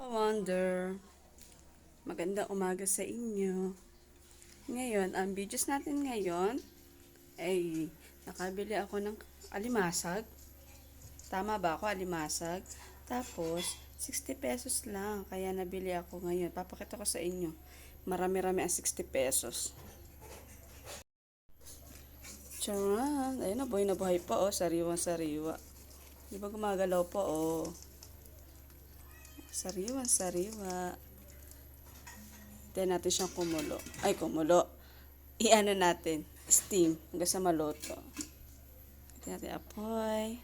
Wonder. Magandang umaga sa inyo. Ngayon, ang videos natin ngayon ay nakabili ako ng alimasag. Tama ba ako, alimasag? Tapos, 60 pesos lang. Kaya nabili ako ngayon. Papakita ko sa inyo. Marami-rami ang 60 pesos. Charan! Ayun na, buhay na buhay pa, oh. Sariwang-sariwa. Di ba gumagalaw pa, oh. Sariwa, sariwa. Then natin siyang kumulo. Ay, kumulo. I-ano natin. Steam. Hanggang sa maluto. Ito natin apoy.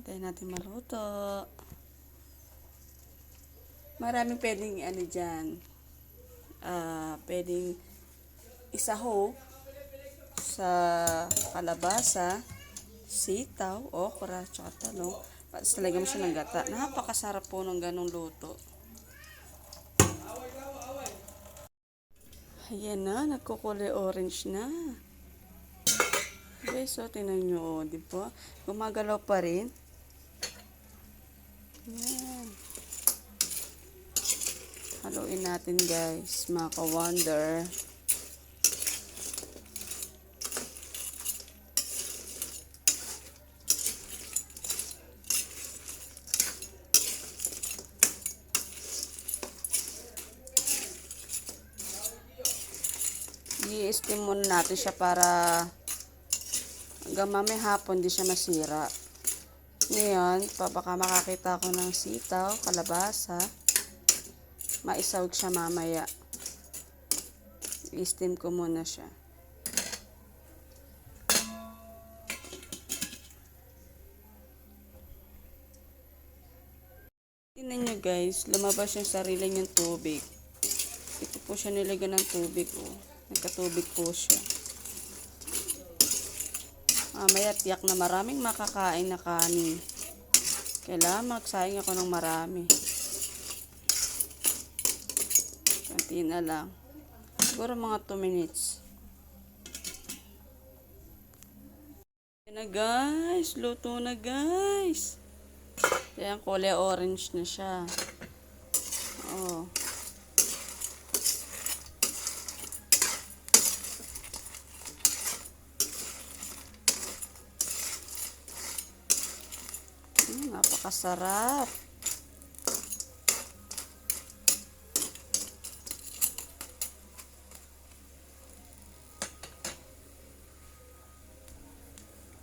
Hintayin natin maluto. Maraming pwedeng ano dyan. Ah, pwedeng isaho sa kalabasa, sitaw, okra, tsaka talong. Tapos talagyan mo siya ng gata. Napakasarap po ng ganong luto. Ayan na, nagkukulay orange na. Guys, so tingnan nyo, oh, di ba? Gumagalaw pa rin. Ayan. Haluin natin guys, mga ka-wonder. I-steam muna natin siya para hanggang mamay hapon di siya masira. Ngayon, baka makakita ko ng sitaw, kalabasa, maisawag siya mamaya. I-steam ko muna siya. Tingnan nyo guys, lumabas yung sarili niyang tubig. Ito po siya nilagyan ng tubig. Oh. Nagkatubig po siya. Mamaya tiyak na maraming makakain na kanin. Kailangan magsayang ako ng marami. Kunti na lang. Siguro mga 2 minutes. Yan na guys. Luto na guys. Yan, kulay orange na siya. Oh. Mm, napakasarap.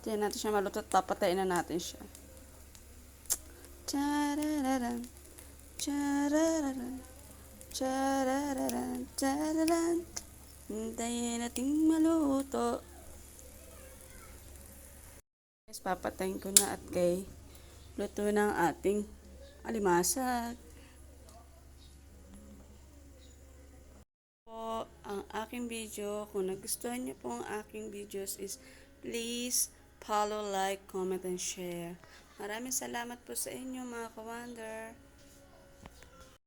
Tignan natin siya maluto at na natin siya. Charararan, charararan, charararan, chararan. Hintayin nating maluto. Guys, papatayin ko na at kay luto ng ating alimasag. Po ang aking video. Kung nagustuhan niyo po ang aking videos is please follow, like, comment, and share. Maraming salamat po sa inyo mga ka-wonder.